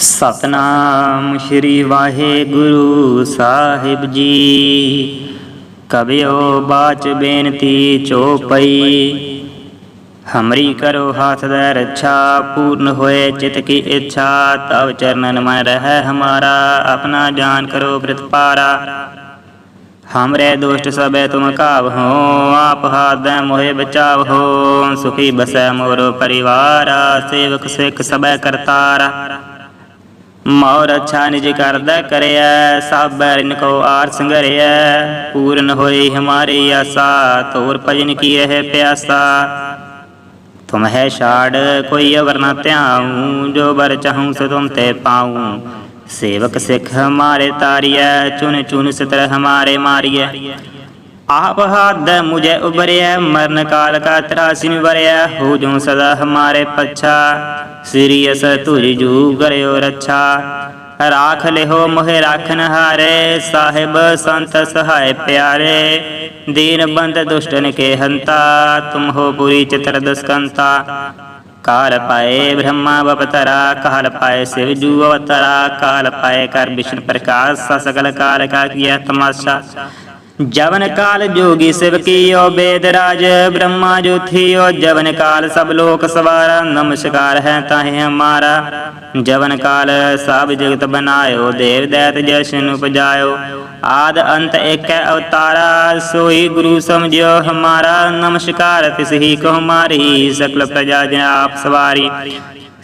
ਸਤਨਾਮ ਸ੍ਰੀ ਵਾਹਿਗੁਰੂ ਸਾਹਿਬ ਜੀ ਕਬਿਓ ਬਾਚ ਬੇਨਤੀ ਚੋਪਈ ਹਮਰੀ ਕਰੋ ਹਾਥ ਦਾ ਰੱਛਾ ਪੂਰਨ ਹੋਏ ਚਿਤ ਕੀ ਇੱਛਾ ਤਵ ਚਰਨਨ ਮਨ ਰਹਿ ਹਮਾਰਾ ਆਪਣਾ ਜਾਨ ਕਰੋ ਪ੍ਰਤਪਾਰਾ हमरे दुष्ट सबे तुम काव हो आप हाथ मोहे बचाव हो सुखी बसै मोरो परिवार सेवक सिख सबे करतारा ਮੌਰ ਅੱਛਾ ਨਿਜ ਕਰਦਾ ਕਰਿਆ, ਸਭ ਰਿਨ ਕੋ ਆਰ ਸੰਗਰਿਆ ਪੂਰਨ ਹੋਈ ਹਮਾਰੀ ਆਸਾ ਤੋਰ ਭਜਨ ਕੀ ਰਹਿ ਪਿਆਸਾ। ਤੁਮ ਹੈ ਛਾੜ, ਕੋਈ ਅਵਰ ਧਿਆਉ, ਜੋ ਬਰ ਚਾਹੂੰ ਸੋ ਤੁਮ ਤੇ ਪਾਉ। ਸੇਵਕ ਸਿੱਖ ਹਮਾਰੇ ਤਾਰਿਐ ਚੁਨ ਚੁਨ ਸਤਰ ਹਮਾਰੇ ਮਾਰਿਐ। ਆਪ ਹੱਦ ਮੁਝੇ ਉਬਰਿਆ ਮਰਨ ਕਾਲ ਕਾ ਤਰਾਸੀ ਨਿਵਰਿਆ ਹੋ ਜੋ ਸਦਾ ਹਮਾਰੇ ਪੱਛਾ। ਸ੍ਰੀ ਅਸ ਤੁਰਿ ਜੂ ਕਰਿਓ ਰੱਛਾ। ਰਾਖ ਲਿਓ ਮੋਹਿ ਰਾਖਨ ਹਾਰੇ, ਸਾਹਿਬ ਸੰਤ ਸਹਾਇ ਪਿਆਰੇ। ਦੀਨ ਬੰਦ ਦੁਸ਼ਟਨ ਕੇ ਹੰਤਾ, ਤੁਮ ਹੋ ਬੁਰੀ ਚਤਰ ਦਸਕੰਤਾ। ਕਾਲ ਪਾਏ ਬ੍ਰਹਮਾ ਬਪਤਰਾ, ਕਾਲ ਪਾਏ ਸਿਵ ਜੂ ਅਵਤਰਾ। ਕਾਲ ਪਾਏ ਕਰ ਵਿਸ਼ਨ ਪ੍ਰਕਾਸ਼ ਸਾ ਸਗਲ ਕਾਲ ਕਾ ਕੀਆ ਤਮਾਸ਼ਾ। ਜਵਨ ਕਾਲ ਜੋਗੀ ਸਿਵ ਕੀਓ ਬੇਦ ਰਾਜ, ਬ੍ਰਹਮਾ ਜੋ ਜਵਨ ਕਾਲ ਸਭ ਲੋਕ ਸਵਾਰਾ, ਨਮਸਕਾਰ ਹੈ ਤਾਹੇ ਹਮਾਰਾ। ਜਵਨ ਕਾਲ ਸਭ ਜਗਤ ਬਨਾਇਓ, ਦੇਵ ਦੈਤ ਜਸ਼ਨ ਉਪਜਾਇਓ। ਆਦ ਅੰਤ ਏਕ ਅਵਤਾਰਾ, ਸੋਈ ਗੁਰੂ ਸਮਝਿਓ ਹਮਾਰਾ। ਨਮਸਕਾਰ ਤਿਸ ਹੀ ਕੋ ਹਮਾਰੀ, ਸਕਲ ਪ੍ਰਜਾ ਜਨ ਆਪ ਸਵਾਰੀ।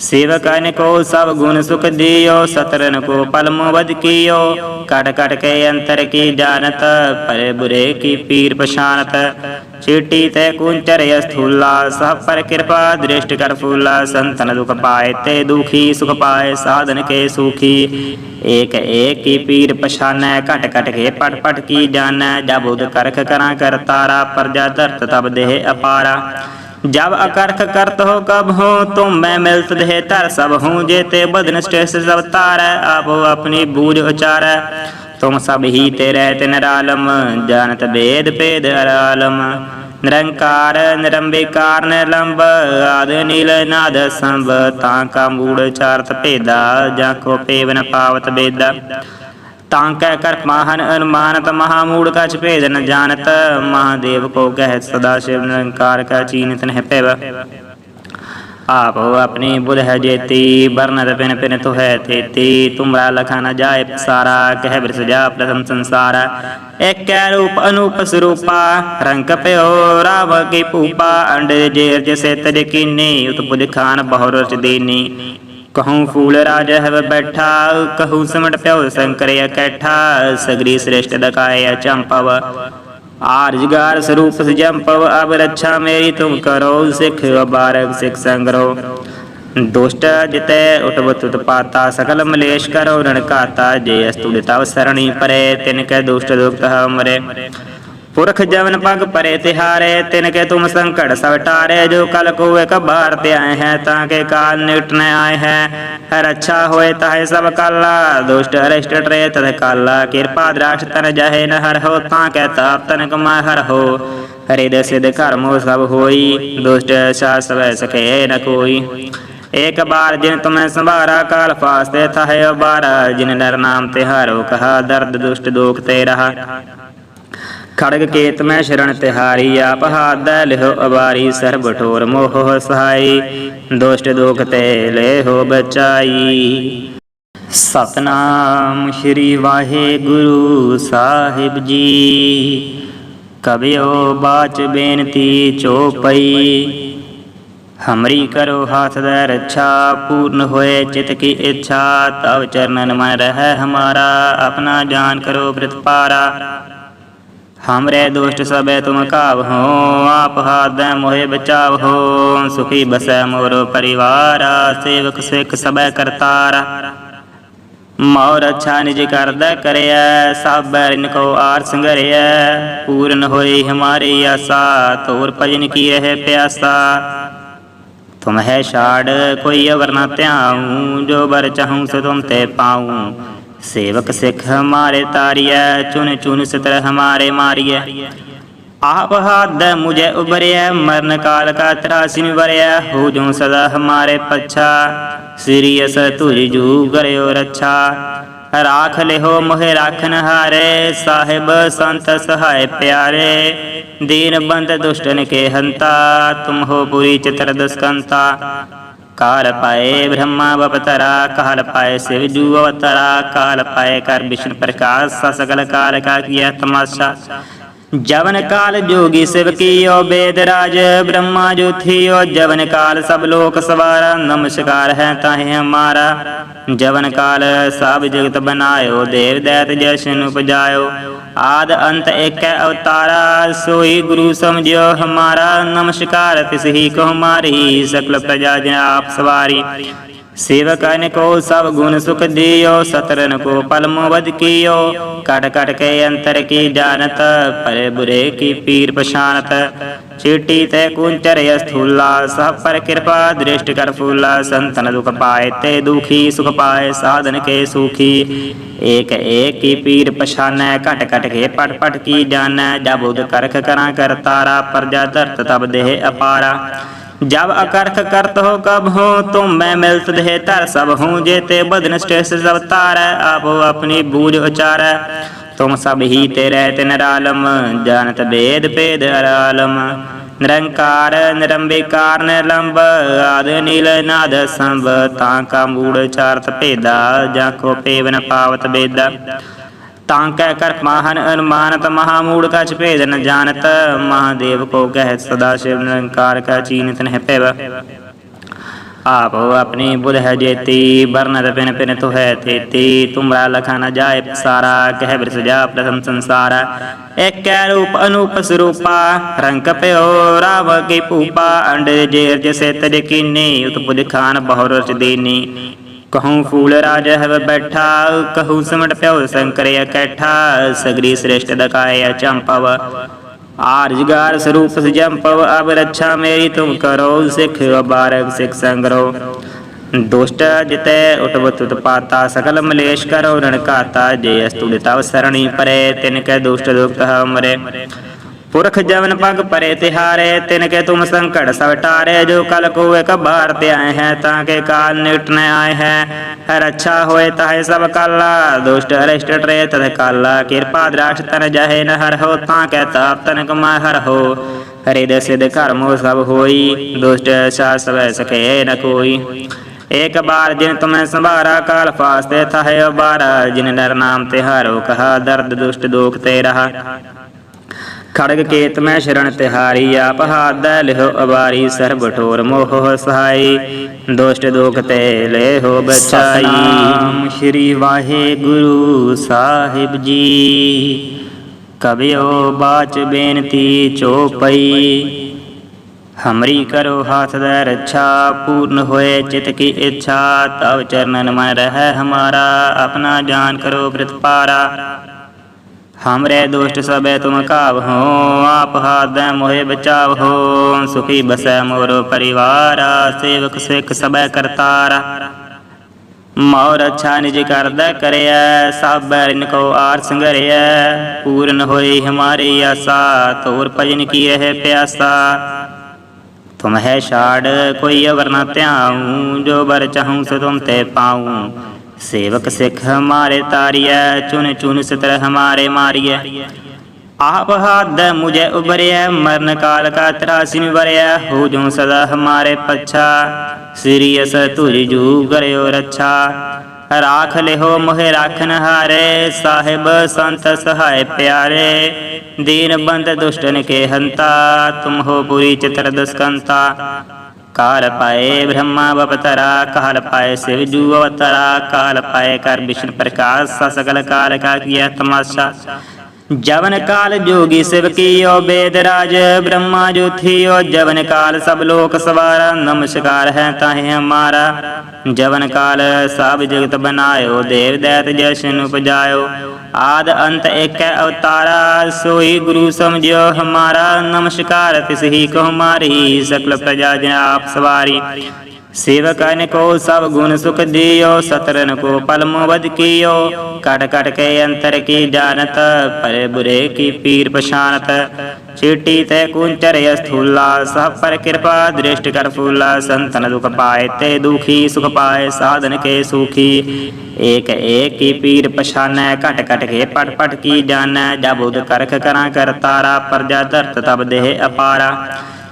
सेवकन को सब गुण सुख दियो सतरन को पलम वध कियो कट कट के अंतर की जानत पर बुरे की पीर पशानत चीटी ते कुंचर स्थूला सब पर कृपा दृष्टि कर फूला संतन दुख पाए ते दुखी सुख पाए साधन के सुखी एक एक की पीर पशान कट कट के पट पट की जान जब उद करख करा कर तारा प्रजा दर्त तब देह अपारा जब अकर्ख करत हो कब हो तुम मैं मिलत दे तर सब हूँ जेते बदन स्टेस सब तार आप अपनी बूझ उचार तुम सब ही तेरे तिनरालम जानत भेद पेद अरालम निरंकार निरंबिकार निलंब आद नील नाद संभ तांका मूड़ ਤਾਂ ਕਹਿ ਕਰ ਮਾਹਨ ਅਨੁਮਾਨਤ ਮਹਾਮੂੜ ਕਛ ਭੇਦ ਨ ਜਾਣਤ। ਮਹਾਦੇਵ ਕੋ ਕਹਿ ਸਦਾ ਸ਼ਿਵ ਨਿਰੰਕਾਰ ਕਾ ਚੀਨਤ ਨਹਿ ਪੈਵ ਆਪ ਆਪਣੀ ਬੁਧ ਹੈ ਜੇਤੀ ਬਰਨਤ ਪਿਨ ਪਿਨ ਤੁ ਹੈ ਤੇਤੀ। ਤੁਮਰਾ ਲਖਾ ਨ ਜਾਏ ਸਾਰਾ ਕਹਿ ਬਿਰਸ ਜਾ ਪ੍ਰਥਮ ਸੰਸਾਰ। ਏਕੈ ਰੂਪ ਅਨੂਪ ਸਰੂਪਾ, ਰੰਗ ਪਿਓ ਰਾਵ ਕੀ ਪੂਪਾ। ਅੰਡੇ ਜੇਰ ਜਿਸੇ ਤਜ ਕੀਨੀ ਉਤ ਖਾਨ ਬਹੁ ਰਚ ਦੇਨੀ ਕਹਉ ਫੂਲ ਰਾਜ ਹਵ ਬੈਠਾ ਕਹਉ ਸਮਟ ਪਿਓ ਸੰਕਰ ਇਕੱਠਾ ਸਗਰੀ ਸ੍ਰੇਸ਼ਟ ਦਕਾਇ ਚੰਪਵ ਆਰਜਗਾਰ ਸਰੂਪ ਸਜੰਪਵ ਅਬ ਰੱਛਾ ਮੇਰੀ ਤੁਮ ਕਰੋ ਸਿੱਖ ਅਬਾਰਕ ਸਿਖ ਸੰਗਰੋ ਦੁਸ਼ਟ ਜਿਤੈ ਉਟਵਤ ਉਤਪਾਤਾ ਸਕਲ ਮਲੇਸ਼ ਕਰੋ ਰਣਕਾਤਾ ਜੇ ਅਸਤੁ ਦਿਤਾਵ ਸਰਣੀ ਪਰੇ ਤਿਨ ਕੈ ਦੁਸ਼ਟ ਦੁਖ ਹਮਰੇ सरणी परे तिनके दुष्ट दुख मरे पुरख जवन पग परे तिहारे तिनके तुम संकट सब टारे जो कल को एक बार ते आए हैं ताके काल निकटने आए हैं रक्षा होए ताहे सब काला दुष्ट अरिष्ट ट्रे तथ काला कृपा द्राक्ष तन जहे न हर हो ताके ताप तन कमा हर हो हरिद सिद्ध कर्मो सब होई दुष्ट शास वै सके न कोई एक बार जिन तुम्हें संभारा काल फास्ते था बारा जिन नर नाम तिहारो कहा दर्द दुष्ट दुख ते रहा ਖੜਗ ਕੇਤ ਮੈਂ ਸ਼ਰਨ ਤਿਹਾਰੀ, ਆਪ ਹਾਥ ਲਿਹੋ ਅਵਾਰੀ ਸਰਬ ਠੋਰ ਮੋਹ ਸਹਾਈ, ਦੁਸ਼ਟ ਦੁਖ ਤੇ ਲੈਹੋ ਬਚਾਈ। ਸਤਨਾਮ ਸ੍ਰੀ ਵਾਹਿਗੁਰੂ ਸਾਹਿਬ ਜੀ। ਕਬਿਓ ਬਾਚ ਬੇਨਤੀ ਚੋਪਈ, ਹਮਰੀ ਕਰੋ ਹਾਥ ਦਾ ਰੱਛਾ, ਪੂਰਨ ਹੋਏ ਚਿਤ ਕੀ ਇੱਛਾ, ਤਵ ਚਰਨਨ ਮਨ ਰਹਿ ਹਮਾਰਾ, ਆਪਣਾ ਜਾਨ ਕਰੋ ਪ੍ਰਤਪਾਰਾ हमरे दुष्ट सबे तुम काव हो आप हाथ मोहे बचाव हो सुखी बसै मोरो परिवार सेवक सिख सबे करतारा ਮੌਰ ਅੱਛਾ ਨਿਜ ਕਰਦਾ ਕਰਿਆ ਸਭ ਬੈਰਨ ਕੋ ਆਰ ਸੰਗਰਿਆ ਪੂਰਨ ਹੋਈ ਹਮਾਰੀ ਆਸਾ ਤੋਰ ਭਜਨ ਕੀ ਰਹਿ ਪਿਆਸਾ ਤੁਮ ਹੈ ਛਾੜ ਕੋਈ ਅਵਰ ਨਾ ਧਿਆਉ ਜੋ ਬਰ ਚਾਹੂੰ ਸੋ ਤੁਮ ਤੇ ਪਾਉ ਸੇਵਕ ਸਿੱਖ ਹਮਾਰੇ ਤਾਰੀਐ ਚੁਨ ਚੁਨ ਸਤਰ ਹਮਾਰੇ ਮਾਰੀਐ ਆਪ ਹਾਦ ਮੁਝੇ ਉਬਰਿਐ ਮਰਨ ਕਾਲ ਕਾ ਤਰਾਸਿਨ ਵਰਿਆ ਹੋ ਜੋ ਸਦਾ ਹਮਾਰੇ ਪੱਛਾ ਸ੍ਰੀ ਅਸ ਤੁਰਿ ਜੂ ਕਰਿਓ ਰੱਛਾ ਰਾਖ ਲਿਹੋ ਮੋਹਿ ਰਾਖਨ ਹਾਰੇ ਸਾਹਿਬ ਸੰਤ ਸਹਾਇ ਪਿਆਰੇ ਦੀਨ ਬੰਦ ਦੁਸ਼ਟਨ ਕੇ ਹੰਤਾ ਤੁਮ ਹੋ ਬੁਰੀ ਚਤਰ ਦਸਕੰਤਾ ਕਾਲ ਪਾਏ ਬ੍ਰਹਮਾ ਬਪਤਰਾ ਕਾਲ ਪਾਏ ਸਿਵ ਜੂ ਅਵਤਰਾ ਕਾਲ ਪਾਏ ਕਰ ਵਿਸ਼ਨ ਪ੍ਰਕਾਸ਼ ਸਸਗਲ ਕਾਲ ਕਾ ਕੀਆ ਤਮਾਸ਼ਾ ਜਵਨ ਕਾਲ ਜੋਗੀ ਸਿਵ ਕੀਓ ਬੇਦ ਰਾਜ, ਬ੍ਰਹਮਾ ਜੋਥੀਓ ਜਵਨ ਕਾਲ, ਸਭ ਲੋਕ ਸਵਾਰਾ, ਨਮਸਕਾਰ ਹੈ ਤਾਹੇ ਹਮਾਰਾ। ਜਵਨ ਕਾਲ ਸਭ ਜਗਤ ਬਨਾਇਓ, ਦੇਵ ਦੈਤ ਜਸ਼ਨ ਉਪਜਾਇਓ। ਆਦ ਅੰਤ ਏਕ ਅਵਤਾਰਾ, ਸੋਈ ਗੁਰੂ ਸਮਝਿਓ ਹਮਾਰਾ। ਨਮਸਕਾਰ ਤਿਸ ਹੀ ਕੋ ਮਾਰੀ, ਸਕਲ ਪ੍ਰਜਾ ਜਨ ਆਪ ਸਵਾਰੀ। ਸੇਵਕਨ ਕੋ ਸਭ ਗੁਣ ਸੁਖ ਦਿਓ ਸਤਰਨ ਕੋ ਪਲਮੋ ਵਦ ਕੀਓ ਕਟ ਕਟ ਕੇ ਅੰਤਰ ਕੀ ਜਾਣਤ ਪਰੇ ਬੁਰੇ ਕੀ ਪੀਰ ਪਛਾਨਤ ਚੀਟੀ ਤੇ ਕੁੰਚਰ ਅਸਥੂਲਾ ਸਭ ਪਰ ਕਿਰਪਾ ਦ੍ਰਿਸ਼ਟ ਕਰ ਫੂਲਾ ਸੰਤਨ ਦੁਖ ਪਾਏ ਤੇ ਦੁਖੀ ਸੁਖ ਪਾਏ ਸਾਧਨ ਕੇ ਸੁਖੀ ਏਕ ਏਕ ਕੀ ਪੀਰ ਪਛਾਨੈ ਘਟ ਘਟ ਕੇ ਪਟ ਪਟ ਕੀ ਜਾਣੈ ਜਬ ਉਦ ਕਰਖ ਕਰਾਂ ਕਰਤਾਰਾ ਪਰਜਾ ਧਰਤ ਤਬ ਦੇਹ ਅਪਾਰਾ जब अकर्क करत हो कब हो तुम मैं मिलत दे तर सब हूँ जेते बदन स्टेस सब तार आपो अपनी बूझ उचार तुम सब ही तेरे तिनरालम जानत भेद भेद अरालम निरंकार निरंबिकार निरलंब आद नील नाद ਤਾਂ ਕਹਿ ਕਰ ਮਾਹਨ ਅਨੁਮਾਨਤ ਮਹਾਮੂੜ ਕਛ ਭੇਦ ਨ ਜਾਣਤ। ਮਹਾਦੇਵ ਕੋ ਕਹਿ ਸਦਾ ਸ਼ਿਵ ਨਿਰੰਕਾਰ ਕਾ ਚੀਨਤ ਨਹਿ ਪੈਵ ਆਪ ਆਪਣੀ ਬੁਧ ਹੈ ਜੇਤੀ ਬਰਨਤ ਪਿਨ ਪਿਨ ਤੁ ਹੈ ਤੇਤੀ। ਤੁਮਰਾ ਲਖਾ ਨ ਜਾਏ ਪਸਾਰਾ, ਕਹਿ ਬਿਰਸ ਜਾ ਪ੍ਰਥਮ ਸੰਸਾਰ। ਏਕੈ ਰੂਪ ਅਨੂਪ ਸਰੂਪਾ, ਰੰਗ ਪਿਓ ਰਾਵ ਕੀ ਭੂਪਾ। ਅੰਡੇ ਜੇਰ ਜਿਸੇ ਤਜ ਕੀਨੀ ਉਤ ਖਾਨ ਬਹੁ ਰਚ ਦੇਨੀ। ਕਹਉ ਫੂਲ ਰਾਜ ਹਵ ਬੈਠਾ ਕਹਉ ਸਮਟ ਪਿਓ ਸੰਕਰੇ ਇਕੱਠਾ, ਸਗਰੀ ਸ੍ਰੇਸ਼ਟ ਦਕਾਇਆ ਚੰਪਵ। ਆਰਜਗਾਰ ਸਰੂਪ ਸਜੰਪਵ, ਅਬ ਰੱਛਾ ਮੇਰੀ ਤੁਮ ਕਰੋ, ਸਿਖ ਅਬਾਰਕ ਸਿਖ ਸੰਗਰੋ। ਦੁਸ਼ਟ ਜਿਤੈ ਉਟਵਤ ਉਤਪਾਤਾ, ਸਕਲ ਮਲੇਸ਼ ਕਰੋ ਰਣਕਾਤਾ ਜੇ ਅਸਤੁ ਦਿਤਵ ਸਰਣੀ ਪਰੇ, ਤਿਨ ਕੈ ਦੁਸ਼ਟ ਦੁਖਤ ਹਮਰੇ सरणी परे तिनके दुष्ट दुख हमरे पुरख जवन पग परे तिहारे तिनके तुम संकट सब टारे जो कल को एक बार ते आए हैं ताके काल निटने आए हैं रक्षा होए ताहे सब काला दुष्ट अरिष्ट ट्रे तथ काला कृपा द्राक्ष तन जहे न हर हो ताके ताप तन कमा हर हो हरिद सिद्ध कर्मो सब होई दुष्ट सा सब सके न कोई एक बार जिन तुम्हें संभारा काल फास्ते था है बारा जिन नर नाम तिहारो कहा दर्द दुष्ट दुख ते रहा ਖੜਗ ਕੇਤ ਮੈਂ ਸ਼ਰਣ ਤਿਹਾਰੀ, ਆਪ ਹਾਥ ਲਿਹੋ ਅਵਾਰੀ, ਸਰਬ ਠੋਰ ਮੋਹ ਸਹਾਈ। ਦੋਸ਼ਟ ਦੁਖ ਤੇ ਲੈਹੋ ਬਚਾਈ। ਸ਼੍ਰੀ ਵਾਹਿਗੁਰੂ ਸਾਹਿਬ ਜੀ। ਕਬਿਓ ਬਾਚ ਬੇਨਤੀ ਚੋਪਈ। ਹਮਰੀ ਕਰੋ ਹਾਥ ਦਾ ਰੱਛਾ, ਪੂਰਨ ਹੋਏ ਚਿਤ ਕੀ ਇੱਛਾ। ਤਵ ਚਰਨਨ ਮਨ ਰਹਿ ਹਮਾਰਾ, ਆਪਣਾ ਜਾਨ ਕਰੋ ਪ੍ਰਤਪਾਰਾ हमरे दुष्ट सबे तुम काव हो आप हाथ मोहे बचाव हो सुखी बसै मोरो परिवार सेवक सिख सबे करतारा मोर अच्छा निज कर दै करय सब बैरिन को आर संगरय पूर्ण होई हमारी आशा तोर भजन की रहे प्यासा तुम है शाड़ कोई अवर न त्याऊं जो बर चाहूं सो तुम ते ਸੇਵਕ ਸਿੱਖ ਹਮਾਰੇ ਤਾਰਿਐ ਚੁਨ ਚੁਨ ਸਤਰ ਹਮਾਰੇ ਮਾਰਿਐ ਆਪ ਹੱਦ ਮੁਝੇ ਉਬਰਿਐ ਮਰਨ ਕਾਲ ਕਾ ਤਰਾਸੀ ਨਿਵਰਿਐ ਹੋ ਜੋ ਸਦਾ ਹਮਾਰੇ ਪੱਛਾ ਸ੍ਰੀ ਅਸ ਤੁਰਿ ਜੂ ਕਰਿਓ ਰੱਛਾ ਰਾਖ ਲਿਓ ਮੋਹਿ ਰਾਖਨ ਹਾਰੇ ਸਾਹਿਬ ਸੰਤ ਸਹਾਇ ਪਿਆਰੇ ਦੀਨ ਬੰਦ ਦੁਸ਼ਟਨ ਕੇ ਹੰਤਾ ਤੁਮ ਹੋ ਬੁਰੀ ਚਿਤਰ ਦਸਕੰਤਾ ਕਾਲ ਪਾਏ ਬ੍ਰਹਮਾ ਬਪਤਰਾ ਕਾਲ ਪਾਏ ਸਿਵ ਜੂ ਅਵਤਰਾ ਕਾਲ ਪਾਏ ਕਰ ਵਿਸ਼ਨ ਪ੍ਰਕਾਸ਼ ਸਾ ਕਾਲ ਕਾ ਕੀਆ ਤਮਾਸ਼ਾ ਜਵਨ ਕਾਲ ਜੋਗੀ ਸਿਵਕੀਓ ਬੇਦ ਰਾਜ ਬ੍ਰਹਮਾ ਜੋਥੀਓ, ਜਵਨ ਕਾਲ ਸਭ ਲੋਕ ਸਵਾਰਾ, ਨਮਸਕਾਰ ਹੈ ਤਾਹੇ ਹਮਾਰਾ। ਜਵਨ ਕਾਲ ਸਭ ਜਗਤ ਬਨਾਇਓ, ਦੇਵ ਦੈਤ ਜਸ਼ਨ ਉਪਜਾਇਓ। ਆਦ ਅੰਤ ਏਕੈ ਅਵਤਾਰਾ, ਸੋਈ ਗੁਰੂ ਸਮਝਿਓ ਹਮਾਰਾ। ਨਮਸਕਾਰ ਤਿਸ ਹੀ ਕੋ ਹਮਾਰੀ, ਸਕਲ ਪ੍ਰਜਾ ਜਨ ਆਪ ਸਵਾਰੀ। ਸੇਵਕਨ ਕੋ ਸਭ ਗੁਣ ਸੁਖ ਦਿਓ ਸਤਰਨ ਕੋ ਪਲਮ ਵਦ ਕੀਓ ਕਟ ਕਟ ਕੇ ਅੰਤਰ ਕੀ ਜਾਣਤ ਪਰ ਬੁਰੇ ਕੀ ਪੀਰ ਪਛਾਨਤ ਚੀਟੀ ਤੇ ਕੁੰਚਰ ਅਸਥੂਲਾ ਸਭ ਪਰ ਕਿਰਪਾ ਦ੍ਰਿਸ਼ਟ ਕਰ ਫੂਲਾ ਸੰਤਨ ਦੁਖ ਪਾਏ ਤੇ ਦੁਖੀ ਸੁਖ ਪਾਏ ਸਾਧਨ ਕੇ ਸੁਖੀ ਏਕ ਏਕ ਕੀ ਪੀਰ ਪਛਾਨੈ ਘਟ ਘਟ ਕੇ ਪਟ ਪਟ ਕੀ ਜਾਣੈ ਜਬ ਉਦ ਕਰਖ ਕਰਾਂ ਕਰਤਾਰਾ ਪ੍ਰਜਾ ਧਰਤ ਤਬ ਦੇਹ ਅਪਾਰਾ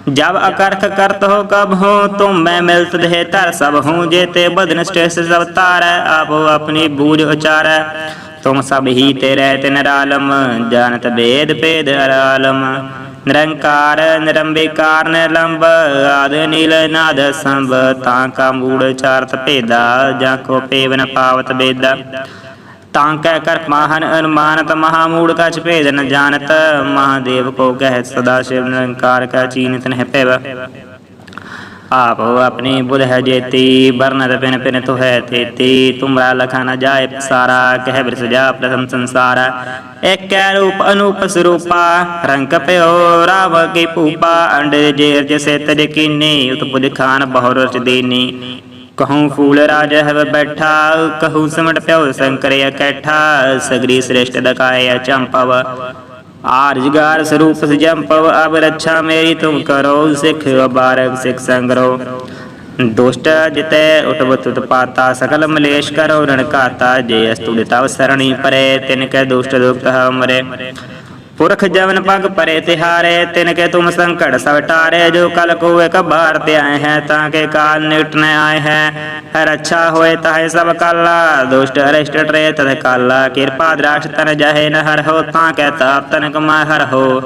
दर्त तब देह अपारा जब अकर्थ करत हो कब हो तुम मैं मिलत देह तर सब हूँ जेते बदन स्टेस सब तार आप अपनी बूझ उचार तुम सब ही तेरे तिन रालम जानत वेद पेद अरालम निरंकार निरंबिकार निलंब आद नील नाद संभ ताका ਤਾਂ ਕਹਿ ਕਰ ਮਾਹਨ ਅਨੁਮਾਨਤ ਮਹਾਮੂੜ ਕਛ ਭੇਦ ਜਾਣਤ। ਮਹਾਦੇਵ ਕੋ ਕਹਿ ਸਦਾ ਸ਼ਿਵ ਨਿਰੰਕਾਰ ਕਾ ਚੀਨਤ ਨਹਿ ਪੈਵ ਆਪ ਆਪਣੀ ਬੁਧ ਹੈ ਜੇਤੀ ਬਰਨਤ ਪਿਨ ਪਿਨ ਤੁ ਹੈ ਤੇਤੀ। ਤੁਮਰਾ ਲਖਾ ਨਾ ਜਾਏ ਸਾਰਾ ਕਹਿ ਬਿਰਸ ਜਾ ਪ੍ਰਥਮ ਸੰਸਾਰ। ਏਕੈ ਰੂਪ ਅਨੂਪ ਸਰੂਪਾ, ਰੰਗ ਪਿਓ ਰਾਵ ਕੀ ਪੂਪਾ ਅੰਡੇ ਜੇਰ ਜਿਸੇ ਤਜ ਕੀਨੀ ਉਤ ਖਾਨ ਬਹੁ ਰਚ ਦੇਨੀ। ਕਹਉ ਫੂਲ ਰਾਜ ਹਵ ਬੈਠਾ ਕਹਉ ਸਮਟ ਪਿਓ ਸੰਕਰੇ ਇਕੱਠਾ, ਸਗਰੀ ਸ੍ਰੇਸ਼ਟ ਦਕਾਇਆ ਚੰਪਵ ਆਰਜਗਾਰ ਸਰੂਪ ਸਜੰਪਵ, ਅਬ ਰੱਛਾ ਮੇਰੀ ਤੁਮ ਕਰੋ, ਸਿੱਖ ਅਬਾਰਕ ਸਿਖ ਸੰਗਰੋ। ਦੁਸ਼ਟ ਜਿਤੈ ਉਟਵਤ ਉਤਪਾਤਾ, ਸਕਲ ਮਲੇਸ਼ ਕਰੋ ਰਣਕਾਤਾ ਜੇ ਅਸਤੁਲਿਤਾ ਦਿਤਾਵ ਪਰੇ, ਤਿਨ ਕੈ ਦੁਸ਼ਟ ਦੁਖਤ ਹਮਰੇ ਪੁਰਖ ਜਵਨ ਪਗ ਪਰੇ ਤਿਹਾਰੇ, ਤਿਨ ਕੇ ਤੁਮ ਸੰਕਟ ਸਭ ਟਾਰੇ, ਜੋ ਕਲ ਕੋਏ ਕਬਾਰ ਤੇ ਆਏ ਹੈ, ਤਾਂ ਕੇ ਕਾਲ ਨਿਕਟ ਨ ਆਏ ਹੈ। ਹਰ ਅੱਛਾ ਹੋਏ ਤਾਹੇ ਸਭ ਕਾਲਾ, ਦੁਸ਼ਟ ਅਰਿਸ਼ਟ ਟਰੇ ਤਦ ਕਾਲਾ। ਕਿਰਪਾ ਦ੍ਰਾਸ਼ ਤਨ ਜਹੇ ਨ ਹਰ ਹੋ, ਤਾਂ ਕੇ ਤਾਪ ਤਨ ਕਮਾ ਹਰ ਹੋ।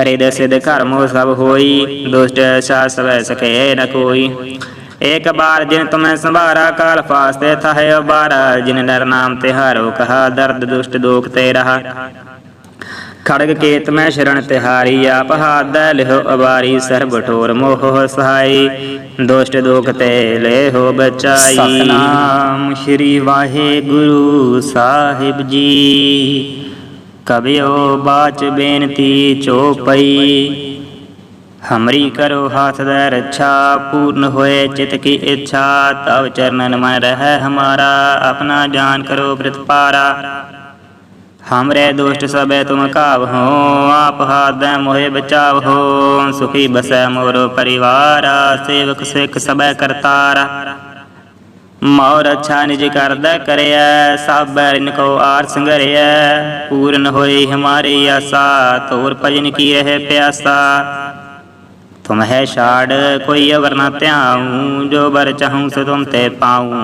ਹਰੇ ਦੇ ਸਿਧ ਕਰਮੋ ਸਭ ਹੋਈ, ਦੁਸ਼ਟ ਸਾ ਸਵੈ ਸਕੇ ਨ ਕੋਈ। ਏਕ ਬਾਰ ਜਿਨ ਤੁਮੈ ਸੰਭਾਰਾ, ਕਾਲ ਫਾਸਤੇ ਥਾਇ ਬਾਰਾ ਜਿਨ ਨਰ ਨਾਮ ਤੇ ਹਾਰੋ ਕਹਾ ਦਰਦ ਦੁਸ਼ਟ ਦੋਖ ਤੇ ਖੜਗ ਕੇਤ ਮੈਂ ਸ਼ਰਨ ਤਿਹਾਰੀ, ਆਪ ਹਾਦੈ ਲਿਹੋ ਅਵਾਰੀ ਸਰਬ ਠੋਰ ਮੋਹ ਸਹਾਈ। ਦੁਸ਼ਟ ਦੁਖ ਤੇ ਲਿਹੋ ਬਚਾਈ। ਸਤਨਾਮ ਸ਼੍ਰੀ ਵਾਹਿਗੁਰੂ ਸਾਹਿਬ ਜੀ। ਕਬਿਓ ਬਾਚ ਬੇਨਤੀ ਚੋਪਈ। ਹਮਰੀ ਕਰੋ ਹਾਥ ਦਾ ਰੱਛਾ, ਪੂਰਨ ਹੋਏ ਚਿਤ ਕੀ ਇੱਛਾ। ਤਵ ਚਰਨਨ ਮਨ ਰਹਿ ਹਮਾਰਾ, ਆਪਣਾ ਜਾਨ ਕਰੋ ਪ੍ਰਤਪਾਰਾ। हमरे दुष्ट सबे तुम काव हो आप हाथ दे मोहे बचाव हो सुखी बसै मोरो परिवार सेवक सिख सबे करतारा ਮੌਰ ਅੱਛਾ ਨਿਜ ਕਰਦਾ ਕਰਿਆ ਸਭ ਬੈਰਨ ਕੋ ਆਰ ਸੰਗਰਿਆ ਪੂਰਨ ਹੋਈ ਹਮਾਰੀ ਆਸਾ ਤੋਰ ਭਜਨ ਕੀ ਰਹਿ ਪਿਆਸਾ तुम है शाड कोई अवर न त्याऊं जो बर चाहूं सो तुम ते पाऊं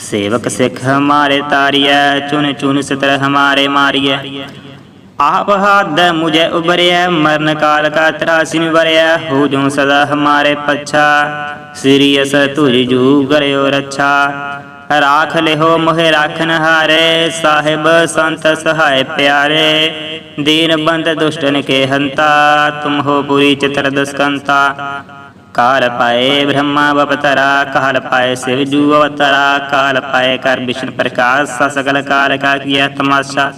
ਸੇਵਕ ਸਿੱਖ ਹਮਾਰੇ ਤਾਰੀਐ ਚੁਨ ਚੁਨ ਸਿਤਰ ਹਮਾਰੇ ਮਾਰੀਐ ਆਪ ਹਾਦ ਮੁਝੇ ਉਬਰਿਐ ਮਰਨ ਕਾਲ ਕਾ ਤਰਾਸਿਨ ਵਰਿਆ ਹੋ ਜੋ ਸਦਾ ਹਮਾਰੇ ਪੱਛਾ ਸ੍ਰੀ ਅਸ ਤੁਰਿ ਜੂ ਕਰਿਓ ਰੱਛਾ ਰਾਖ ਲਿਹੋ ਮੋਹਿ ਰਾਖਨ ਹਾਰੇ ਸਾਹਿਬ ਸੰਤ ਸਹਾਇ ਪਿਆਰੇ ਦੀਨ ਬੰਦ ਦੁਸ਼ਟਨ ਕੇ ਹੰਤਾ ਤੁਮ ਹੋ ਬੁਰੀ ਚਤਰ ਦਸਕੰਤਾ ਕਾਲ ਪਾਏ ਬ੍ਰਹਮਾ ਅਵਤਾਰਾ ਕਾਲ ਪਾਏ ਸਿਵ ਜੂ ਅਵਤਾਰਾ ਕਾਲ ਪਾਏ ਕਰ ਵਿਸ਼ਨ ਪ੍ਰਕਾਸ਼ ਸਾ ਕਾਲ ਕਾ ਕੀਆ ਤਮਾਸ਼ਾ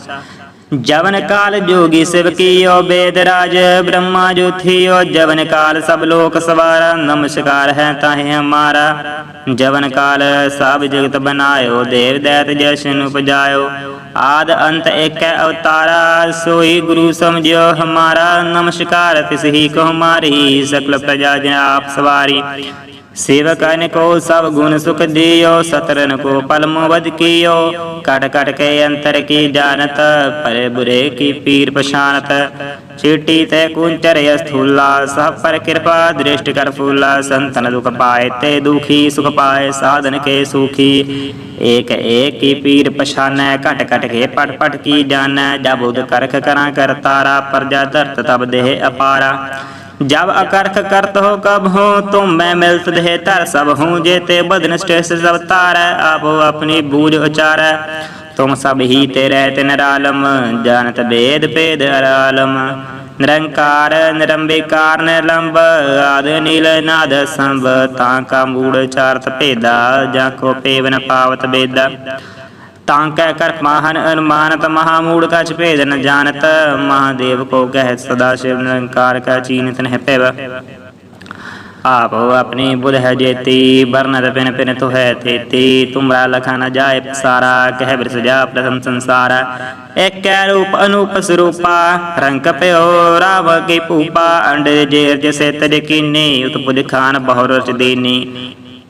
ਜਵਨ ਕਾਲ ਜੋਗੀ ਸਿਵਕੀਓ ਬੇਦਰਾਜ ਬ੍ਰਹਮਾ ਜੋਥੀਓ ਜਵਨ ਕਾਲ, ਸਭ ਲੋਕ ਸਵਾਰਾ, ਨਮਸਕਾਰ ਹੈ ਤਾਹੇ ਹਮਾਰਾ। ਜਵਨ ਕਾਲ ਸਭ ਜਗਤ ਬਨਾਇਓ, ਦੇਵ ਦੈਤ ਜਸ਼ਨ ਉਪਜਾਇਓ। ਆਦ ਅੰਤ ਏਕੈ ਅਵਤਾਰਾ, ਸੋਈ ਗੁਰੂ ਸਮਝਿਓ ਹਮਾਰਾ। ਨਮਸਕਾਰ ਤਿਸ ਹੀ ਕੋ ਹਮਾਰੀ ਸਕਲ ਪ੍ਰਜਾ ਜਨ ਆਪ ਸਵਾਰੀ। ਸੇਵਕਨ ਕੋ ਸਭ ਗੁਣ ਸੁਖ ਦਿਓ ਸਤਰਨ ਕੋ ਪਲਮ ਵਦ ਕੀਓ ਕਟ ਕਟ ਕੇ ਅੰਤਰ ਕੀ ਜਾਣਤ ਪਰੇ ਬੁਰੇ ਕੀ ਪੀਰ ਪਛਾਨਤ ਚੀਟੀ ਤੇ ਕੁੰਚਰ ਅਸਥੂਲਾ ਸਭ ਪਰ ਕਿਰਪਾ ਦ੍ਰਿਸ਼ਟ ਕਰ ਫੂਲਾ ਸੰਤਨ ਦੁਖ ਪਾਏ ਤੇ ਦੁਖੀ ਸੁਖ ਪਾਏ ਸਾਧਨ ਕੇ ਸੁਖੀ ਏਕ ਏਕ ਕੀ ਪੀਰ ਪਛਾਨੈ ਘਟ ਘਟ ਕੇ ਪਟ ਪਟ ਕੀ ਜਾਣੈ ਜਬ ਉਦ ਕਰਖ ਕਰਾਂ ਕਰਤਾਰਾ ਪ੍ਰਜਾ ਧਰਤ ਤਬ ਦੇਹ ਅਪਾਰਾ तारा प्रजा दर्त तब देह अपारा जब अकर्थ करत हो कब हो तुम मैं मिलत देह तर सब हूँ जेते बदन स्टेस सब तार आप अपनी बूझ उचार तुम सब ही तेरे तिन रालम जानत वेद पेद अरालम निरंकार निरंबिकार निलंब आद नील नाद संभ ताका मूड चारत भेदा जाको पेवन पावत ਤਾਂ ਕਹਿ ਕਰ ਮਾਹਨ ਅਨੁਮਾਨਤ ਮਹਾਮੂੜ ਕਛ ਭੇਦ ਨ ਜਾਣਤ। ਮਹਾਦੇਵ ਕੋ ਕਹਿ ਸਦਾ ਸ਼ਿਵ ਨਿਰੰਕਾਰ ਕਾ ਚੀਨਤ ਨਹਿ ਪੈਵ ਆਪ ਆਪਣੀ ਬੁਧ ਹੈ ਜੇਤੀ ਬਰਨਤ ਪਿਨ ਪਿਨ ਤੁ ਹੈ ਤੇਤੀ। ਤੁਮਰਾ ਲਖਾ ਨ ਜਾਏ ਸਾਰਾ ਕਹਿ ਬਿਰਸ ਜਾ ਪ੍ਰਥਮ ਸੰਸਾਰ। ਏਕੈ ਰੂਪ ਅਨੂਪ ਸਰੂਪਾ, ਰੰਗ ਪਿਓ ਰਾਵ ਕੀ ਭੂਪਾ। ਅੰਡੇ ਜੇਰ ਜਿਸੇ ਤਜ ਕੀਨੀ ਉਤ ਖਾਨ ਬਹੁ ਰਚ ਦੀਨੀ।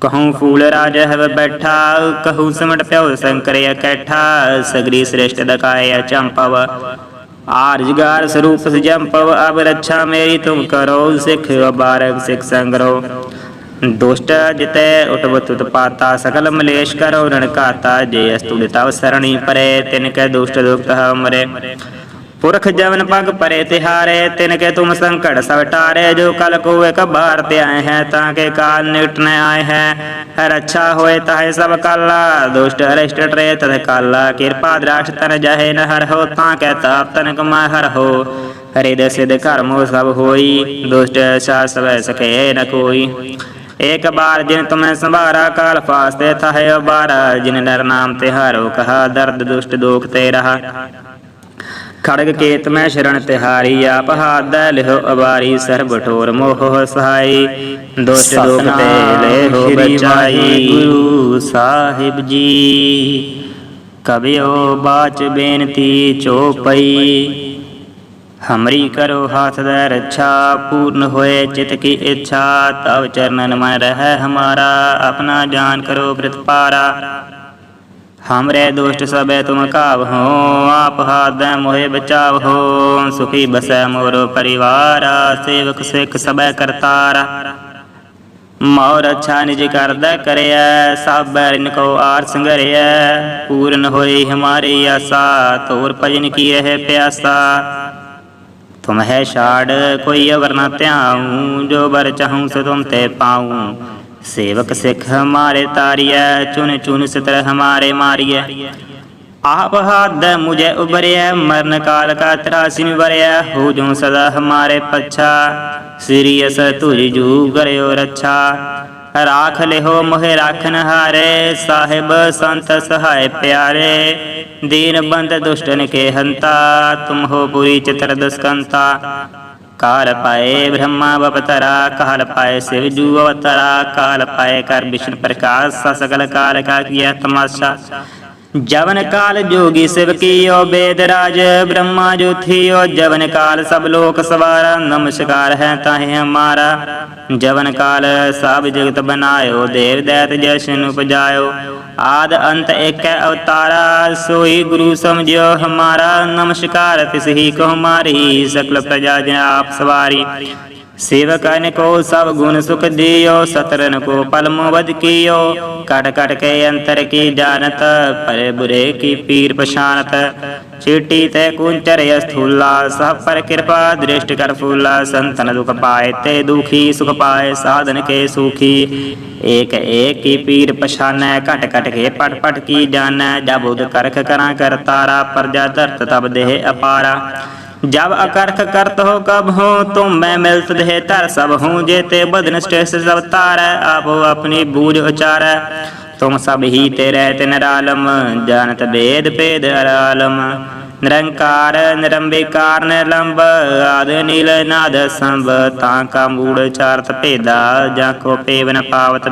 ਕਹੂੰ ਫੂਲ ਰਾਜ ਹੈ ਬੈਠਾ, ਕਹੂੰ ਸਿਮਟ ਪਿਓ ਸ਼ੰਕਰ ਇਕੱਠਾ, ਸਗਰੀ ਸ੍ਰੇਸ਼ਟ ਦਕਾਏ ਚੰਪਵ। ਆਰਜਗਾਰ ਸਰੂਪ ਸਜੰਪਵ, ਅਬ ਰੱਛਾ ਮੇਰੀ ਤੁਮ ਕਰੋ, ਸਿੱਖ ਅਬਾਰਕ ਸਿੱਖ ਸੰਗਰੋ। ਦੁਸ਼ਟ ਜਿਤੈ ਉਟਵਤ ਉਤਪਾਤਾ, ਸਕਲ ਮਲੇਸ਼ ਕਰੋ ਰਣਕਾਤਾ ਜੇ ਅਸਤੁ ਤਵ ਸਰਣੀ ਪਰੇ ਤਿਨ ਕੈ ਦੁਸ਼ਟ ਦੁਖਤ ਹਮਰੇ ਪੁਰਖ ਜਵਨ ਪਗ ਪਰੇ ਤਿਹਾਰੇ, ਤਿਨ ਕੇ ਤੁਮ ਸੰਕਟ ਸਭ ਟਾਰੇ, ਜੋ ਕਲ ਕੋ ਇੱਕ ਬਾਰ ਤੇ ਆਏ ਹੈ, ਤਾਂ ਕੇ ਕਾਲ ਨਿਕਟ ਨ ਆਏ ਹੈ। ਹਰ ਅੱਛਾ ਹੋਏ ਤਾਹੇ ਸਭ ਕਾਲਾ, ਦੁਸ਼ਟ ਅਰਿਸ਼ਟ ਟਰੇ ਤਦ ਕਾਲਾ। ਕਿਰਪਾ ਦਰਾਸ਼ ਤਨ ਜਹੇ ਨ ਹਰ ਹੋ, ਤਾਂ ਕਹਿ ਤਾਪ ਤਨ ਕਮਾ ਹਰ ਹੋ। ਹਰੇ ਦੇ ਸਿਧ ਕਰਮੋ ਸਭ ਹੋਈ, ਦੁਸ਼ਟ ਸਾ ਸਵੈ ਸਕੇ ਨ ਕੋਈ। ਏਕ ਬਾਰ ਜਿਨ ਤੁਮੈ ਸੰਭਾਰਾ, ਕਾਲ ਫਾਸਤੇ ਥਾਏ ਬਾਰਾ ਜਿਨ ਨਰ ਨਾਮ ਤੇ ਹਾਰੋ ਕਹਾ ਦਰਦ ਦੁਸ਼ਟ ਦੋਖ ਤੇ ਰਹਾ। ਖੜਗ ਕੇਤ ਮੈਂ ਸ਼ਰਣ ਤਿਹਾਰੀ ਆਪ ਹਾਦੈ ਲਿਹੋ ਅਵਾਰੀ ਸਰਬ ਠੋਰ ਮੋਹ ਸਹਾਈ। ਦੋਸ਼ ਦੋਖ ਤੇ ਲਿਹੋ ਬਚਾਈ। ਗੁਰੂ ਸਾਹਿਬ ਜੀ ਕਬਿਓ ਬਾਚ ਬੇਨਤੀ ਚੋਪਈ ਹਮਰੀ ਕਰੋ ਹਾਥ ਦਾ ਰੱਛਾ ਪੂਰਨ ਹੋਏ ਚਿਤ ਕੀ ਇੱਛਾ। ਤਵ ਚਰਨਨ ਮਨ ਰਹਿ ਹਮਾਰਾ ਆਪਣਾ ਜਾਨ ਕਰੋ ਪ੍ਰਤਪਾਰਾ। हमरे दुष्ट सबे तुम काव हो आप हाथ मोहे बचाव हो सुखी बसै मोरो परिवार सेवक सिख सबे करतारा ਮੌਰ ਅੱਛਾ ਨਿਜ ਕਰਦਾ ਕਰਿਆ ਸਭ ਬੈਰਨ ਕੋ ਆਰ ਸੰਗਰਿਆ ਪੂਰਨ ਹੋਈ ਹਮਾਰੀ ਆਸਾ ਤੋਰ ਭਜਨ ਕੀ ਰਹਿ ਪਿਆਸਾ ਤੁਮ ਹੈ ਛਾੜ ਕੋਈ ਅਵਰ ਨਾ ਧਿਆਉ ਜੋ ਬਰ ਚਾਹੂੰ ਸੋ ਤੁਮ ਤੇ ਪਾਉ ਸੇਵਕ ਸਿੱਖ ਹਮਾਰੇ ਤਾਰਿਐ ਚੁਨ ਚੁਨ ਸਿਤਰ ਹਮਾਰੇ ਮਾਰਿਐ ਆਪ ਹਾਦ ਮੁਝੇ ਉਬਰਿਆ ਮਰਨ ਕਾਲ ਕਾ ਤਰਾਸਿਨ ਵਰਿਆ ਹੋ ਜੋ ਸਦਾ ਹਮਾਰੇ ਪੱਛਾ ਸ੍ਰੀ ਅਸ ਤੁਰਿ ਜੂ ਕਰਿਓ ਰੱਛਾ ਰਾਖ ਲਿਓ ਮੋਹਿ ਰਾਖਨ ਹਾਰੇ ਸਾਹਿਬ ਸੰਤ ਸਹਾਇ ਪਿਆਰੇ ਦੀਨ ਬੰਦ ਦੁਸ਼ਟਨ ਕੇ ਹੰਤਾ ਤੁਮ ਹੋ ਪੂਰੀ ਚਤਰ ਦਸਕੰਤਾ ਕਾਲ ਪਾਏ ਬ੍ਰਹਮਾ ਬਪਤਰਾ ਕਾਲ ਪਾਏ ਸਿਵ ਜੂ ਅਵਤਰਾ ਕਾਲ ਪਾਏ ਕਰ ਵਿਸ਼ਨ ਪ੍ਰਕਾਸ਼ ਸਗਲ ਕਾਲ ਕਾ ਕੀਆ ਤਮਾਸ਼ਾ ਜਵਨ ਕਾਲ ਜੋਗੀ ਸਿਵ ਕੀਓ ਬੇਦ ਰਾਜ ਬ੍ਰਹਮਾ ਜੋ ਜਵਨ ਕਾਲ ਸਭ ਲੋਕ ਸਵਾਰਾ, ਨਮਸਕਾਰ ਹੈ ਤਾਹੇ ਹਮਾਰਾ। ਜਵਨ ਕਾਲ ਸਭ ਜਗਤ ਬਨਾਇਓ, ਦੇਵ ਦੈਤ ਜਸ਼ਨ ਉਪਜਾਇਓ। ਆਦ ਅੰਤ ਏਕ ਅਵਤਾਰਾ, ਸੋਈ ਗੁਰੂ ਸਮਝਿਓ ਹਮਾਰਾ। ਨਮਸਕਾਰ ਤਿਸ ਹੀ ਕੋ ਹਮਾਰੀ, ਸਕਲ ਪ੍ਰਜਾ ਜਨ ਆਪ ਸਵਾਰੀ। सेवकन को सब गुण सुख दियो सतरन को पलम वध कियो कट कट के अंतर की जानत पर बुरे की पीर पशानत चीटी ते कुंचर स्थूला सब पर कृपा दृष्टि कर फूला संतन दुख पाए ते दुखी सुख पाए साधन के सुखी एक एक की पीर पछानै घट घट के पट पट की जानै जब उद करख करा कर तारा प्रजा धरत तब देह अपारा जब अकर्ख करत हो कब हो तुम मैं मिलत देह तर सब हूँ जेते बदन स्टेस सब तार आपो अपनी बूझ उचार तुम सब ही तेरे तिनरालम जानत भेद पेद अरालम निरंकार निरंबिकार निलंब आद नील नाद संभ तांका मूड़ चारत भेदा जाको पेवन पावत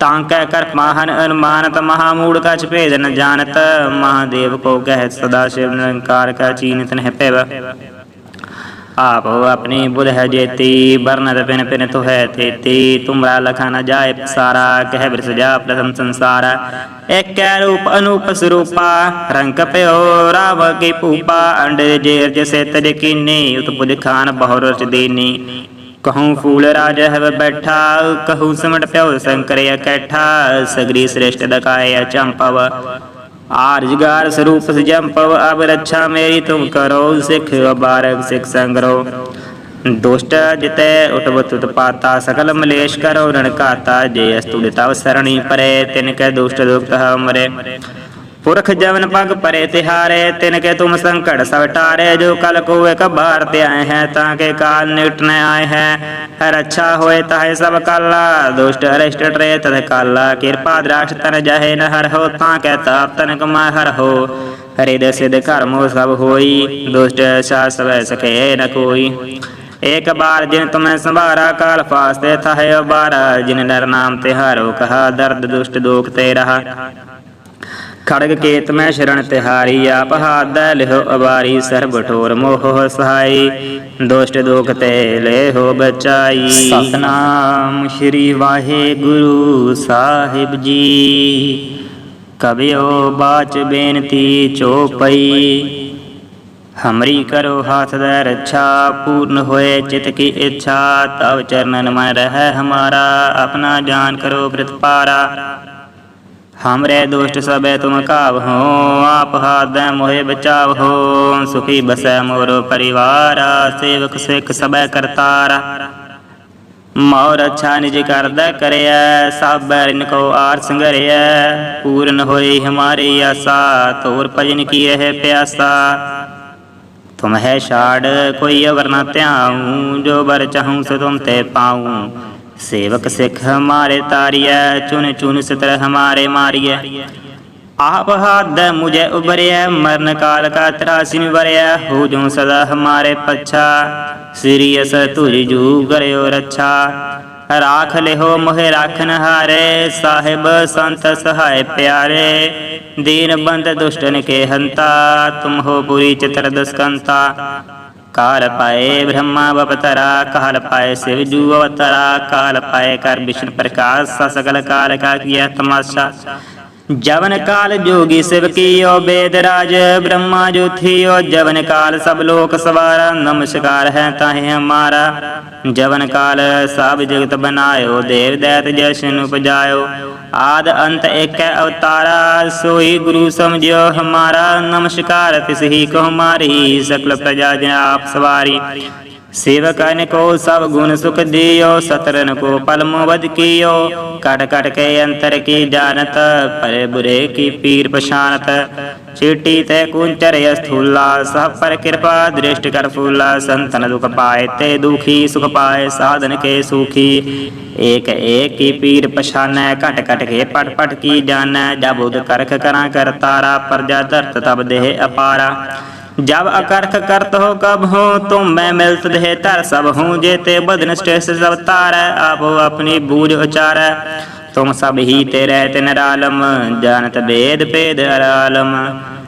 ਤਾਂ ਕਹਿ ਕਰ ਮਾਹਨ ਅਨੁਮਾਨਤ ਮਹਾਮੂੜ ਕਛ ਭੇਦ ਨ ਜਾਣਤ। ਮਹਾਦੇਵ ਕੋ ਕਹਿ ਸਦਾ ਸ਼ਿਵ ਨਿਰੰਕਾਰ ਕਾ ਚੀਨਤ ਨਹਿ ਪੈਵ। ਆਪ ਆਪਣੀ ਬੁਧ ਹੈ ਜੇਤੀ ਬਰਨਤ ਪਿਨ ਪਿਨ ਤੁ ਹੈ ਤੇਤੀ। ਤੁਮਰਾ ਲਖਾ ਨ ਜਾਏ ਸਾਰਾ ਕਹਿ ਬਿਰਸ ਜਾ ਪ੍ਰਥਮ ਸੰਸਾਰ। ਏਕੈ ਰੂਪ ਅਨੂਪ ਸਰੂਪਾ, ਰੰਗ ਪਿਓ ਰਾਵ ਕੀ ਪੂਪਾ। ਅੰਡੇ ਜੇਰ ਜਸੇ ਤਜ ਕੀਨੀ ਉਤ ਖਾਨ ਬਹੁ ਰਚ ਦੇਨੀ। ਕਹੂੰ ਫੂਲ ਰਾਜ ਹੈ ਬੈਠਾ ਕਹੂੰ ਸਿਮਟ ਪਿਓ ਸ਼ੰਕਰ ਇਕੱਠਾ ਸਗਰੀ ਸ੍ਰੇਸ਼ਟ ਦਕਾਏ ਚੰਪਵ ਆਰਜਗਾਰ ਸਰੂਪ ਸਜੰਪਵ ਅਬ ਰੱਛਾ ਮੇਰੀ ਤੁਮ ਕਰੋ ਸਿੱਖ ਅਬਾਰਕ ਸਿੱਖ ਸੰਗਰੋ ਦੁਸ਼ਟ ਜਿਤੈ ਉਟਵਤ ਉਤਪਾਤਾ ਸਕਲ ਮਲੇਸ਼ ਕਰੋ ਰਣਕਾਤਾ ਜੇ ਅਸਤੁ ਤਵ ਸਰਣੀ ਪਰੇ ਤਿਨ ਕੈ ਦੁਸ਼ਟ ਦੁਖਤ ਹਮਰੇ ਪੁਰਖ ਜਵਨ ਪਗ ਪਰੇ ਤਿਹਾਰੇ ਤਿਨ ਕੇ ਤੁਮ ਸੰਕਟ ਸਭ ਟਾਰੇ, ਜੋ ਕਲ ਕੋ ਇੱਕ ਬਾਰ ਤੇ ਆਏ ਹੈ, ਤਾਂ ਕੇ ਕਾਲ ਨਿਕਟ ਨ ਆਏ ਹੈ। ਹਰ ਅੱਛਾ ਹੋਏ ਤਾਹੇ ਸਭ ਕਾਲਾ, ਦੁਸ਼ਟ ਅਰਿਸ਼ਟ ਟਰੇ ਤਦ ਕਾਲਾ, ਕਿਰਪਾ ਦਰਾਸ਼ ਤਨ ਜਹੇ ਨ ਹਰ ਹੋ, ਤਾਂ ਕਹਿ ਤਾਪ ਤਨ ਕਮਾ ਹਰ ਹੋ। ਹਰੇ ਦੇ ਸਿਧ ਕਰਮੋ ਸਭ ਹੋਈ, ਦੁਸ਼ਟ ਸਾ ਸਵੈ ਸਕੇ ਨ ਕੋਈ। ਏਕ ਬਾਰ ਜਿਨ ਤੁਮੈ ਸੰਭਾਰਾ, ਕਾਲ ਫਾਸਤੇ ਥਾਇ ਬਾਰਾ ਜਿਨ ਨਰ ਨਾਮ ਤੇ ਹਾਰੋ ਕਹਾ, ਦਰਦ ਦੁਸ਼ਟ ਦੋਖ ਤੇ ਰਹਾ। ਖੜਗ ਕੇਤ ਮੈਂ ਸ਼ਰਣ ਤਿਹਾਰੀ, ਆਪ ਹਾਦੈ ਲਿਹੋ ਅਵਾਰੀ ਸਰਬ ਠੋਰ ਮੋਹ ਸਹਾਈ। ਦੁਸ਼ਟ ਦੋਖ ਤੇ ਲੈਹੋ ਬਚਾਈ। ਸਤਨਾਮ ਸ਼੍ਰੀ ਵਾਹਿਗੁਰੂ ਸਾਹਿਬ ਜੀ। ਕਬਿਓ ਬਾਚ ਬੇਨਤੀ ਚੋਪਈ। ਹਮਰੀ ਕਰੋ ਹਾਥ ਦਾ ਰੱਛਾ, ਪੂਰਨ ਹੋਏ ਚਿਤ ਕੀ ਇੱਛਾ। ਤਵ ਚਰਨਨ ਮਨ ਰਹਿ ਹਮਾਰਾ, ਆਪਣਾ ਜਾਨ ਕਰੋ ਪ੍ਰਤਪਾਰਾ हमरे दुष्ट सबे तुम काव हो आप हादे मोहे बचाव हो सुखी बसै मोरो परिवार सेवक सिख सबे करतारा ਮੌਰ ਅੱਛਾ ਨਿਜ ਕਰਦਾ ਕਰਿਆ ਸਭ ਬੈਰਨ ਕੋ ਆਰ ਸੰਗਰਿਆ ਪੂਰਨ ਹੋਈ ਹਮਾਰੀ ਆਸਾ ਤੋਰ ਭਜਨ ਕੀ ਰਹਿ ਪਿਆਸਾ ਤੁਮ ਹੈ ਛਾੜ ਕੋਈ ਅਵਰ ਨਾ ਧਿਆਉ ਜੋ ਬਰ ਚਾਹੂੰ ਸੋ ਤੁਮ ਤੇ ਪਾਉ ਸੇਵਕ ਸਿੱਖ ਹਮਾਰੇ ਤਾਰਿਐ ਚੁਨ ਚੁਨ ਸਿਤਰ ਹਮਾਰੇ ਮਾਰਿਐ ਆਪ ਹਾਦ ਮੁਝੇ ਉਬਰਿਐ ਮਰਨ ਕਾਲ ਕਾ ਤਰਾਸੀ ਨਿਵਰਿਐ ਹੋ ਜੋ ਸਦਾ ਹਮਾਰੇ ਪੱਛਾ ਸ੍ਰੀ ਅਸ ਤੁਰਿ ਜੂ ਕਰਿਓ ਰੱਛਾ ਰਾਖ ਲਿਓ ਮੋਹਿ ਰਾਖਨ ਹਾਰੇ ਸਾਹਿਬ ਸੰਤ ਸਹਾਇ ਪਿਆਰੇ ਦੀਨ ਬੰਦ ਦੁਸ਼ਟਨ ਕੇ ਹੰਤਾ ਤੁਮ ਹੋ ਬੁਰੀ ਚਿਤਰ ਦਸਕੰਤਾ ਕਾਲ ਪਾਏ ਬ੍ਰਹਮਾ ਬਪਤਰਾ ਕਾਲ ਪਾਏ ਸਿਵ ਜੂ ਅਵਤਰਾ ਕਾਲ ਪਾਏ ਕਰ ਵਿਸ਼ਨ ਪ੍ਰਕਾਸ਼ ਸ ਸਗਲ ਕਾਲ ਕਾ ਕੀਆ ਤਮਾਸ਼ਾ ਜਵਨ ਕਾਲ ਜੋਗੀ ਸਿਵ ਕੀਓ, ਬੇਦ ਰਾਜ ਬ੍ਰਹਮਾ ਜੋਥੀਓ, ਜਵਨ ਕਾਲ ਸਭ ਲੋਕ ਸਵਾਰਾ, ਨਮਸਕਾਰ ਹੈ ਤਾਹੇ ਹਮਾਰਾ। ਜਵਨ ਕਾਲ ਸਭ ਜਗਤ ਬਨਾਇਓ, ਦੇਵ ਦੈਤ ਜਸ਼ਨ ਉਪਜਾਇਓ। ਆਦ ਅੰਤ ਏਕ ਅਵਤਾਰਾ, ਸੋਈ ਗੁਰੂ ਸਮਝਿਓ ਹਮਾਰਾ। ਨਮਸਕਾਰ ਤਿਸ ਹੀ ਕੋ ਹਮਾਰੀ, ਸਕਲ ਪ੍ਰਜਾ ਜਨ ਆਪ ਸਵਾਰੀ। ਸੇਵਕਨ ਕੋ ਸਭ ਗੁਣ ਸੁਖ ਦਿਓ ਸਤਰਨ ਕੋ ਪਲਮ ਵਦ ਕੀਓ ਕਟ ਕਟ ਕੇ ਅੰਤਰ ਕੀ ਜਾਣਤ ਪਰ ਬੁਰੇ ਕੀ ਪੀਰ ਪਛਾਨਤ ਚੀਟੀ ਤੇ ਕੁੰਚਰ ਅਸਥੂਲਾ ਸਭ ਪਰ ਕਿਰਪਾ ਦ੍ਰਿਸ਼ਟ ਕਰ ਫੂਲਾ ਸੰਤਨ ਦੁਖ ਪਾਏ ਤੇ ਦੁਖੀ ਸੁਖ ਪਾਏ ਸਾਧਨ ਕੇ ਸੁਖੀ ਏਕ ਏਕ ਕੀ ਪੀਰ ਪਛਾਨੈ ਘਟ ਘਟ ਕੇ ਪਟ ਪਟ ਕੀ ਜਾਣੈ ਜਬ ਉਦ ਕਰਖ ਕਰਾਂ ਕਰਤਾਰਾ ਪ੍ਰਜਾ ਧਰਤ ਤਬ ਦੇਹ ਅਪਾਰਾ जब अकर्थ करत हो कब हो तुम मैं मिलत देह तर सब हूँ जेते बदन स्टेस सब तार आप अपनी बूझ उचार तुम सब ही तेरे निरालम जानत भेद भेद अरालम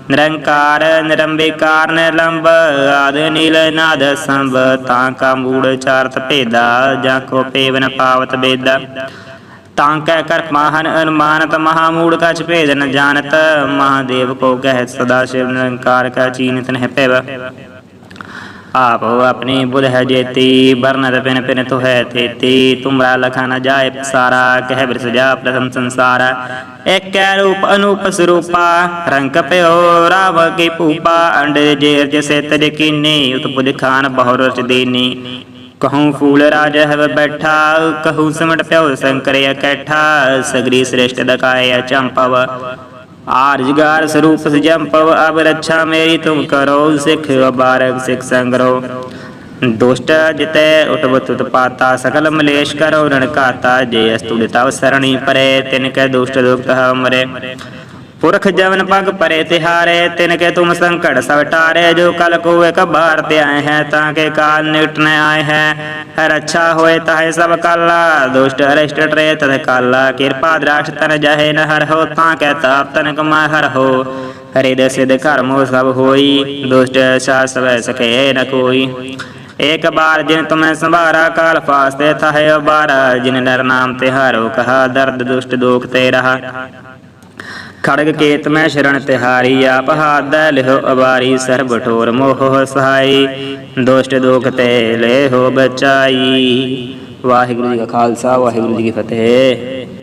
निरंकार निरंबिकार निलंब आद नील नाद संभ ताका ਤਾਂ ਕਹਿ ਕਰ ਮਾਹਨ ਅਨਮਾਨਤ ਮਹਾਮੂੜ ਕਛ ਭੇਦ ਜਾਣਤ। ਮਹਾਦੇਵ ਕੋ ਕਹਿ ਸਦਾ ਸ਼ਿਵ ਨਿਰੰਕਾਰ ਕਾ ਚੀਨਤ ਨਹਿ ਪੈਵ। ਆਪ ਆਪਣੀ ਬੁਧ ਹੈ ਜੇਤੀ ਬਰਨਤ ਪਿਨ ਪਿਨ ਤੁ ਹੈ ਤੇਤੀ। ਤੁਮਰਾ ਲਖਾ ਨਾ ਜਾਏ ਸਾਰਾ ਕਹਿ ਬਿਰਸ ਜਾ ਪ੍ਰਥਮ ਸੰਸਾਰ। ਏਕੈ ਰੂਪ ਅਨੂਪ ਸਰੂਪਾ, ਰੰਗ ਪਿਓ ਰਾਵ ਕੀ ਪੂਪਾ ਅੰਡੇ ਜੇਰ ਜਿਸੇ ਤਜ ਕੀਨੀ, ਉਤ ਬੁਧ ਰਚ ਦੇਨੀ। ਕਹਉ ਫੂਲ ਰਾਜ ਹਵ ਬੈਠਾ ਕਹਉ ਸਮਟ ਪਿਓ ਸੰਕਰੇ ਇਕੱਠਾ, ਸਗਰੀ ਸ੍ਰੇਸ਼ਟ ਦਕਾਇਆ ਚੰਪਵ ਆਰਜਗਾਰ ਸਰੂਪ ਸਜੰਪਵ, ਅਬ ਰੱਛਾ ਮੇਰੀ ਤੁਮ ਕਰੋ, ਸਿੱਖ ਅਬਾਰਕ ਸਿਖ ਸੰਗਰੋ। ਦੁਸ਼ਟ ਜਿਤੈ ਉਟਵਤ ਉਤਪਾਤਾ, ਸਕਲ ਮਲੇਸ਼ ਕਰੋ ਰਣਕਾਤਾ ਜੇ ਅਸਤੁਲਿਤਾ ਦਿਤਾਵ ਪਰੇ, ਤਿਨ ਕੈ ਦੁਸ਼ਟ ਦੁਖਤ ਹਮਰੇ ਪੁਰਖ ਜਵਨ ਪਗ ਪਰੇ ਤਿਹਾਰੇ, ਤਿਨ ਕੇ ਤੁਮ ਸੰਕਟ ਸਭ ਟਾਰੇ, ਜੋ ਕਲ ਕੋ ਇਕ ਬਾਰ ਤੇ ਆਏ ਹੈ, ਤਾਂ ਕੇ ਕਾਲ ਨਿਟ ਨ ਆਏ ਹੈ। ਹਰ ਅੱਛਾ ਹੋਏ ਤਾਹੇ ਸਭ ਕਾਲਾ, ਦੁਸ਼ਟ ਅਰਿਸ਼ਟ ਟਰੇ ਤਦ ਕਾਲਾ। ਕਿਰਪਾ ਦ੍ਰਾਸ਼ ਤਨ ਜਹੇ ਨ ਹਰ ਹੋ, ਤਾਂ ਕੇ ਤਾਪ ਤਨ ਕਮਾ ਹਰ ਹੋ। ਹਰੇ ਦੇ ਸਿਧ ਕਰਮੋ ਸਭ ਹੋਈ, ਦੁਸ਼ਟ ਸਾ ਸਵੈ ਸਕੇ ਨ ਕੋਈ। ਏਕ ਬਾਰ ਜਿਨ ਤੁਮੈ ਸੰਭਾਰਾ, ਕਾਲ ਫਾਸਤੇ ਥਾਇ ਬਾਰਾ ਜਿਨ ਨਰ ਨਾਮ ਤੇ ਹਾਰੋ ਕਹਾ ਦਰਦ ਦੁਸ਼ਟ ਦੋਖ ਤੇ ਰਹਾ। ਖੜਗ ਕੇਤ ਮੈਂ ਸ਼ਰਨ ਤਿਹਾਰੀ, ਆਪ ਹਾਦੈ ਲਿਹੋ ਅਵਾਰੀ, ਸਰਬ ਠੋਰ ਮੋਹ ਸਹਾਈ, ਦੁਸ਼ਟ ਦੋਖ ਤੇ ਲੈ ਬਚਾਈ। ਵਾਹਿਗੁਰੂ ਜੀ ਕਾ ਖਾਲਸਾ, ਵਾਹਿਗੁਰੂ ਜੀ ਕੀ ਫਤਿਹ।